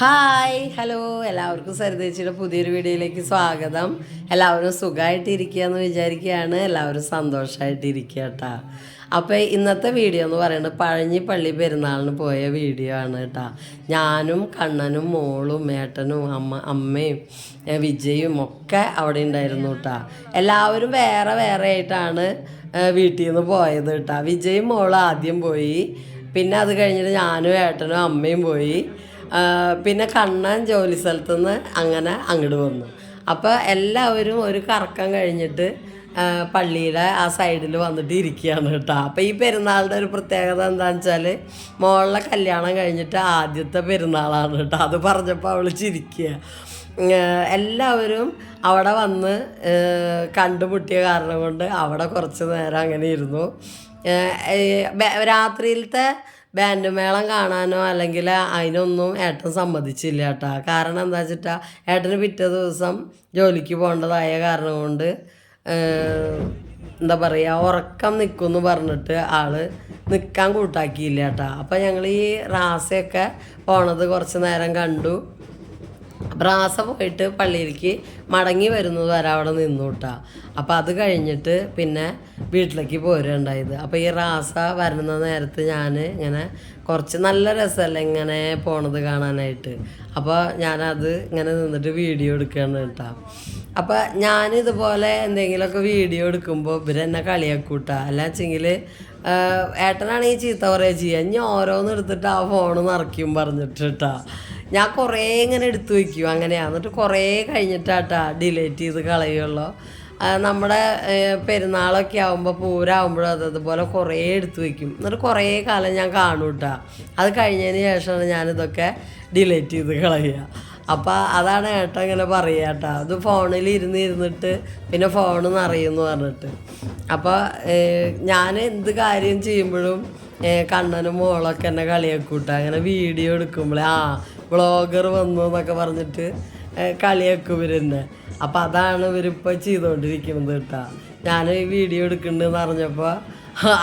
Hi hello. എല്ലാവർക്കും സരിതേച്ചിയുടെ പുതിയൊരു വീഡിയോയിലേക്ക് സ്വാഗതം. എല്ലാവരും സുഖമായിട്ടിരിക്കുക എന്ന് വിചാരിക്കുകയാണ്. എല്ലാവരും സന്തോഷമായിട്ടിരിക്കുക കേട്ടാ അപ്പോൾ ഇന്നത്തെ വീഡിയോ എന്ന് പറയുന്നത് പഴഞ്ഞി പള്ളി പെരുന്നാളിന് പോയ വീഡിയോ ആണ് കേട്ടാ ഞാനും കണ്ണനും മോളും മേട്ടനും അമ്മ അമ്മയും വിജയും ഒക്കെ അവിടെ ഉണ്ടായിരുന്നു കേട്ടാ എല്ലാവരും വേറെ വേറെ ആയിട്ടാണ് വീട്ടിൽ നിന്ന് പോയത് കേട്ടാ വിജയും മോളും ആദ്യം പോയി. പിന്നെ അത് കഴിഞ്ഞിട്ട് ഞാനും ഏട്ടനും അമ്മയും പോയി. പിന്നെ കണ്ണൻ ജോലി സ്ഥലത്തു നിന്ന് അങ്ങനെ അങ്ങോട്ട് വന്നു. അപ്പോൾ എല്ലാവരും ഒരു കറക്കം കഴിഞ്ഞിട്ട് പള്ളിയുടെ ആ സൈഡിൽ വന്നിട്ട് ഇരിക്കുകയാണ് കേട്ടോ. അപ്പോൾ ഈ പെരുന്നാളിന്റെ ഒരു പ്രത്യേകത എന്താണെന്ന് വെച്ചാൽ മോളിലെ കല്യാണം കഴിഞ്ഞിട്ട് ആദ്യത്തെ പെരുന്നാളാണ് കേട്ടോ. അത് പറഞ്ഞപ്പോൾ അവൾ ചിരിക്കുക. എല്ലാവരും അവിടെ വന്ന് കണ്ടുമുട്ടിയ കാരണം കൊണ്ട് അവിടെ കുറച്ച് നേരം അങ്ങനെ ഇരുന്നു. രാത്രിയിലത്തെ ബാൻഡ് മേളം കാണാനോ അല്ലെങ്കിൽ അതിനൊന്നും ഏട്ടൻ സമ്മതിച്ചില്ല കേട്ടോ. കാരണം എന്താ വെച്ചിട്ടാ ഏട്ടന് പിറ്റേ ദിവസം ജോലിക്ക് പോകേണ്ടതായ കാരണം കൊണ്ട് എന്താ പറയുക ഉറക്കം നിൽക്കുമെന്ന് പറഞ്ഞിട്ട് ആൾ നിൽക്കാൻ കൂട്ടാക്കിയില്ല കേട്ടോ. അപ്പം ഞങ്ങൾ ഈ റാസയൊക്കെ പോണത് കുറച്ച് നേരം കണ്ടു. റാസ പോയിട്ട് പള്ളിയിലേക്ക് മടങ്ങി വരുന്നത് വരെ അവിടെ നിന്നു കേട്ടാ അപ്പം അത് കഴിഞ്ഞിട്ട് പിന്നെ വീട്ടിലേക്ക് പോരുണ്ടായത് അപ്പോൾ ഈ റാസ വരുന്ന നേരത്ത് ഞാൻ ഇങ്ങനെ കുറച്ച് നല്ല രസമല്ലേ ഇങ്ങനെ പോണത് കാണാനായിട്ട്. അപ്പോൾ ഞാനത് ഇങ്ങനെ നിന്നിട്ട് വീഡിയോ എടുക്കുകയാണ് കേട്ടോ അപ്പോൾ ഞാനിതുപോലെ എന്തെങ്കിലുമൊക്കെ വീഡിയോ എടുക്കുമ്പോൾ ഇവരെന്നെ കളിയാക്കൂട്ടാ അല്ല വെച്ചെങ്കിൽ ഏട്ടനാണെങ്കിൽ ചീത്ത പറയുക ചെയ്യുക ഇനി ഓരോന്ന് എടുത്തിട്ട് ആ ഫോൺ നിറയ്ക്കും പറഞ്ഞിട്ട് കേട്ടാ ഞാൻ കുറേ ഇങ്ങനെ എടുത്തു വയ്ക്കും. അങ്ങനെയാണ് എന്നിട്ട് കുറേ കഴിഞ്ഞിട്ടാട്ടാ ഡിലേറ്റ് ചെയ്ത് കളയുള്ളൂ. നമ്മുടെ പെരുന്നാളൊക്കെ ആകുമ്പോൾ പൂരാകുമ്പോഴും അത് അതുപോലെ കുറേ എടുത്തു വയ്ക്കും. എന്നിട്ട് കുറേ കാലം ഞാൻ കാണും കേട്ടോ അത് കഴിഞ്ഞതിന് ശേഷമാണ് ഞാനിതൊക്കെ ഡിലേറ്റ് ചെയ്ത് കളയുക. അപ്പോൾ അതാണ് ഏട്ടൻ ഇങ്ങനെ പറയുക കേട്ടോ അത് ഫോണിൽ ഇരുന്ന് ഇരുന്നിട്ട് പിന്നെ ഫോൺ നിറയുമെന്ന് പറഞ്ഞിട്ട്. അപ്പോൾ ഞാൻ എന്ത് കാര്യം ചെയ്യുമ്പോഴും കണ്ണനും മോളൊക്കെ എന്നെ കളിയാക്കൂട്ട. അങ്ങനെ വീഡിയോ എടുക്കുമ്പോഴേ ആ വ്ളോഗർ വന്നു എന്നൊക്കെ പറഞ്ഞിട്ട് കളിയൊക്കെ ഇവരെന്നെ അപ്പം അതാണ് ഇവരിപ്പോൾ ചെയ്തുകൊണ്ടിരിക്കുന്നത് കേട്ടോ. ഞാൻ ഈ വീഡിയോ എടുക്കുന്നുണ്ടെന്ന് അറിഞ്ഞപ്പോൾ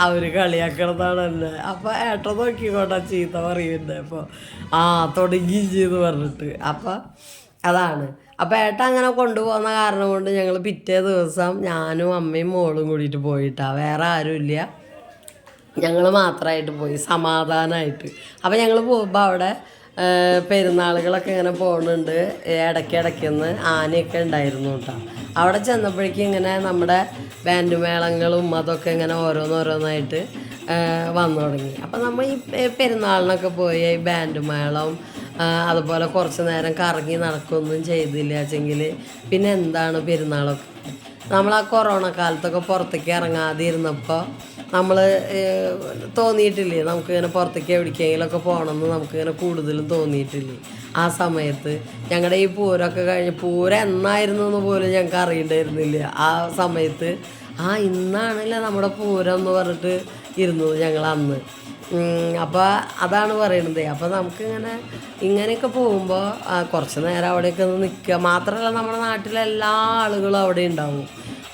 അവർ കളിയാക്കണതാണ് എന്നെ. അപ്പോൾ ഏട്ട നോക്കിക്കോട്ടെ ചീത്ത പറയുന്നുണ്ട് അപ്പോൾ ആ തുടങ്ങി ചെയ്ത് പറഞ്ഞിട്ട്. അപ്പം അതാണ്. അപ്പോൾ ഏട്ട അങ്ങനെ കൊണ്ടുപോകുന്ന കാരണം കൊണ്ട് ഞങ്ങൾ പിറ്റേ ദിവസം ഞാനും അമ്മയും മോളും കൂടിയിട്ട് പോയിട്ടാണ് വേറെ ആരുമില്ല ഞങ്ങൾ മാത്രമായിട്ട് പോയി സമാധാനമായിട്ട് അപ്പോൾ ഞങ്ങൾ പോകുമ്പോൾ അവിടെ പെരുന്നാളുകളൊക്കെ ഇങ്ങനെ പോകുന്നുണ്ട് ഇടയ്ക്ക് ഇടയ്ക്കുന്ന് ആനയൊക്കെ ഉണ്ടായിരുന്നു കേട്ടോ. അവിടെ ചെന്നപ്പോഴേക്കും ഇങ്ങനെ നമ്മുടെ ബാൻഡ് മേളങ്ങളും അതൊക്കെ ഇങ്ങനെ ഓരോന്നോരോന്നായിട്ട് വന്നു തുടങ്ങി. അപ്പം നമ്മൾ ഈ പെരുന്നാളിനൊക്കെ പോയി ഈ ബാൻഡ് മേളം അതുപോലെ കുറച്ച് നേരം കറങ്ങി നടക്കുകയൊന്നും ചെയ്തില്ല വെച്ചെങ്കിൽ പിന്നെ എന്താണ് പെരുന്നാളൊക്കെ? നമ്മൾ ആ കൊറോണ കാലത്തൊക്കെ പുറത്തേക്ക് ഇറങ്ങാതെ ഇരുന്നപ്പോൾ നമ്മൾ തോന്നിയിട്ടില്ലേ? നമുക്കിങ്ങനെ പുറത്തേക്ക് എവിടേക്കെങ്കിലുമൊക്കെ പോകണമെന്ന് നമുക്കിങ്ങനെ കൂടുതലും തോന്നിയിട്ടില്ലേ? ആ സമയത്ത് ഞങ്ങളുടെ ഈ പൂരമൊക്കെ കഴിഞ്ഞ് പൂരം എന്നായിരുന്നു എന്ന് പോലും ഞങ്ങൾക്ക് അറിയണ്ടായിരുന്നില്ല. ആ സമയത്ത് ആ ഇന്നാണല്ലേ നമ്മുടെ പൂരം എന്ന് പറഞ്ഞിട്ട് ഇരുന്നത് ഞങ്ങൾ അന്ന്. അപ്പോൾ അതാണ് പറയണത്. അപ്പോൾ നമുക്കിങ്ങനെ ഇങ്ങനെയൊക്കെ പോകുമ്പോൾ കുറച്ച് നേരം അവിടെയൊക്കെ ഒന്ന് നിൽക്കുക മാത്രമല്ല നമ്മുടെ നാട്ടിലെല്ലാ ആളുകളും അവിടെ ഉണ്ടാവും.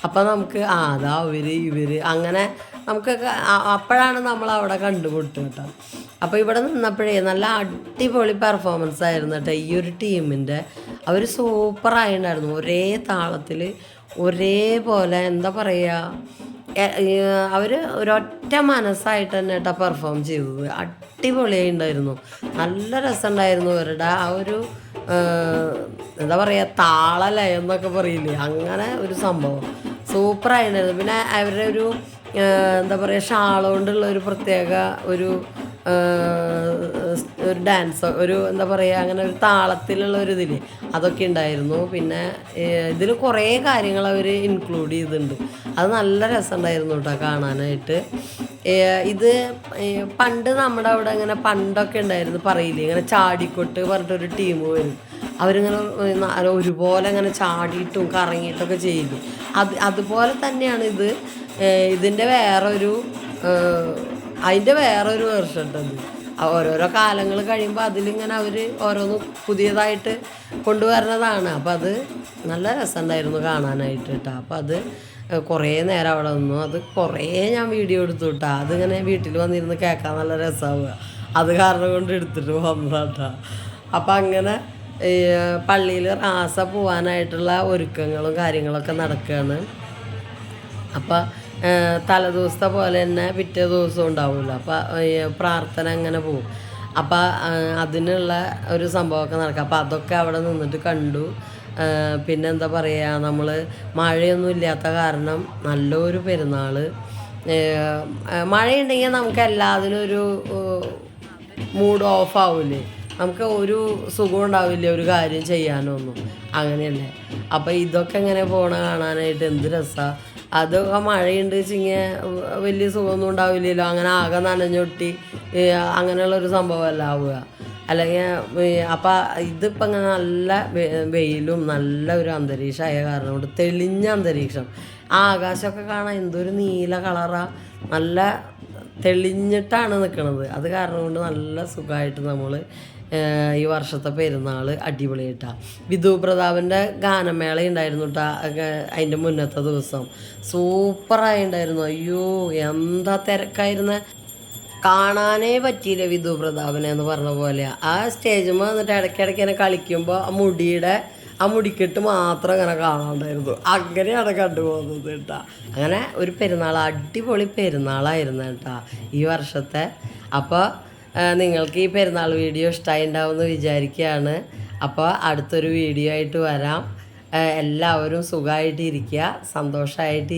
അപ്പോൾ നമുക്ക് ആ അതാ അവർ ഇവർ അങ്ങനെ നമുക്കൊക്കെ അപ്പോഴാണ് നമ്മൾ അവിടെ കണ്ടുപിടിച്ചത് കേട്ടോ. അപ്പോൾ ഇവിടെ നിന്നപ്പോഴേ നല്ല അടിപൊളി പെർഫോമൻസ് ആയിരുന്നു കേട്ടോ ഈ ഒരു ടീമിന്റെ അവർ സൂപ്പറായിട്ടുണ്ടായിരുന്നു ഒരേ താളത്തിൽ ഒരേപോലെ എന്താ പറയുക അവർ ഒരൊറ്റ മനസ്സായിട്ട് തന്നെ കേട്ടോ പെർഫോം ചെയ്തത്. അടിപൊളിയായി ഉണ്ടായിരുന്നു നല്ല രസമുണ്ടായിരുന്നു അവരുടെ ആ ഒരു എന്താ പറയുക താളലയം എന്നൊക്കെ പറയില്ലേ? അങ്ങനെ ഒരു സംഭവം. സൂപ്പറായിട്ടുണ്ടായിരുന്നു. പിന്നെ അവരുടെ ഒരു എന്താ പറയുക ഷാൾ കൊണ്ടുള്ള ഒരു പ്രത്യേക ഒരു ഒരു ഡാൻസ് ഒരു എന്താ പറയുക അങ്ങനെ ഒരു താളത്തിലുള്ള ഒരു ഇതിൽ അതൊക്കെ ഉണ്ടായിരുന്നു. പിന്നെ ഇതിൽ കുറേ കാര്യങ്ങൾ അവർ ഇൻക്ലൂഡ് ചെയ്തിട്ടുണ്ട്. അത് നല്ല രസമുണ്ടായിരുന്നു കേട്ടോ കാണാനായിട്ട്. ഇത് പണ്ട് നമ്മുടെ അവിടെ ഇങ്ങനെ പണ്ടൊക്കെ ഉണ്ടായിരുന്നു പറയില്ലേ ഇങ്ങനെ ചാടിക്കൊട്ട് പറഞ്ഞിട്ടൊരു ടീം വരും അവരിങ്ങനെ ഒരുപോലെ ഇങ്ങനെ ചാടിയിട്ടും കറങ്ങിയിട്ടൊക്കെ ചെയ്തു. അത് അതുപോലെ തന്നെയാണ് ഇത്. ഇതിന്റെ വേറൊരു അതിന്റെ വേറൊരു വേർഷൻ ഉണ്ടത് ഓരോരോ കാലങ്ങൾ കഴിയുമ്പോൾ അതിലിങ്ങനെ അവർ ഓരോന്ന് പുതിയതായിട്ട് കൊണ്ടുവരുന്നതാണ്. അപ്പോൾ അത് നല്ല രസമുണ്ടായിരുന്നു കാണാനായിട്ട് കേട്ടോ. അപ്പോൾ അത് കുറേ നേരം അവിടെ നിന്നു. അത് കുറേ ഞാൻ വീഡിയോ എടുത്തു കേട്ടോ. അതിങ്ങനെ വീട്ടിൽ വന്നിരുന്ന് കേൾക്കാൻ നല്ല രസമാവുക അത് കാരണം കൊണ്ട് എടുത്തിട്ട് വന്നതാട്ടാ. അപ്പം അങ്ങനെ പള്ളിയിൽ റാസ പോവാനായിട്ടുള്ള ഒരുക്കങ്ങളും കാര്യങ്ങളൊക്കെ നടക്കുകയാണ് അപ്പം തലേദിവസത്തെ പോലെ തന്നെ പിറ്റേ ദിവസം ഉണ്ടാവില്ല അപ്പം പ്രാർത്ഥന അങ്ങനെ പോകും അപ്പം അതിനുള്ള ഒരു സംഭവമൊക്കെ നടക്കുക അപ്പം അതൊക്കെ അവിടെ നിന്നിട്ട് കണ്ടു. പിന്നെന്താ പറയുക നമ്മൾ മഴയൊന്നും ഇല്ലാത്ത കാരണം നല്ലൊരു പെരുന്നാൾ. മഴയുണ്ടെങ്കിൽ നമുക്ക് എല്ലാത്തിനും ഒരു മൂഡ് ഓഫ് ആവില്ലേ നമുക്ക് ഒരു സുഖം ഉണ്ടാവില്ല ഒരു കാര്യം ചെയ്യാനൊന്നും. അങ്ങനെയല്ലേ? അപ്പം ഇതൊക്കെ ഇങ്ങനെ പോണ കാണാനായിട്ട് എന്ത് രസമാണ് അതൊക്കെ മഴയുണ്ട് വെച്ചിങ്ങനെ വലിയ സുഖമൊന്നും ഉണ്ടാവില്ലല്ലോ. അങ്ങനെ ആകെ നനഞ്ഞൊട്ടി അങ്ങനെയുള്ളൊരു സംഭവമല്ല ആവുക. അല്ലെങ്കിൽ അപ്പം ഇതിപ്പോൾ ഇങ്ങനെ നല്ല വെയിലും നല്ല ഒരു അന്തരീക്ഷമായ കാരണം കൊണ്ട് തെളിഞ്ഞ അന്തരീക്ഷം. ആകാശമൊക്കെ കാണാൻ എന്തൊരു നീല കളറാ. നല്ല തെളിഞ്ഞിട്ടാണ് നിൽക്കുന്നത് അത് കാരണം കൊണ്ട് നല്ല സുഖമായിട്ട് നമ്മൾ ഈ വർഷത്തെ പെരുന്നാൾ അടിപൊളി വിധു പ്രതാപന്റെ ഗാനമേള ഉണ്ടായിരുന്നു കേട്ടോ അതിന്റെ മുന്നത്തെ ദിവസം. സൂപ്പറായി ഉണ്ടായിരുന്നു അയ്യോ എന്താ തിരക്കായിരുന്ന? കാണാനേ പറ്റിയില്ല വിധു പ്രതാപനെ എന്ന് പറഞ്ഞ പോലെ. ആ സ്റ്റേജിൽ വന്നിട്ട് ഇടയ്ക്കിടയ്ക്ക് ഇങ്ങനെ കളിക്കുമ്പോൾ ആ മുടിയുടെ ആ മുടിക്കെട്ട് മാത്രം അങ്ങനെ കാണാണ്ടായിരുന്നു. അങ്ങനെയാണ് കണ്ടുപോകുന്നത് കേട്ടാ അങ്ങനെ ഒരു പെരുന്നാൾ അടിപൊളി പെരുന്നാളായിരുന്നു കേട്ടാ ഈ വർഷത്തെ. അപ്പോൾ നിങ്ങൾക്ക് ഈ പെരുന്നാൾ വീഡിയോ ഇഷ്ടമായി ഉണ്ടാവുമെന്ന് വിചാരിക്കുകയാണ് അപ്പോൾ അടുത്തൊരു വീഡിയോ ആയിട്ട് വരാം. എല്ലാവരും സുഖമായിട്ട് ഇരിക്കുക സന്തോഷമായിട്ട്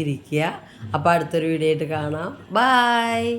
അപ്പോൾ അടുത്തൊരു വീഡിയോ ആയിട്ട് കാണാം. ബായ്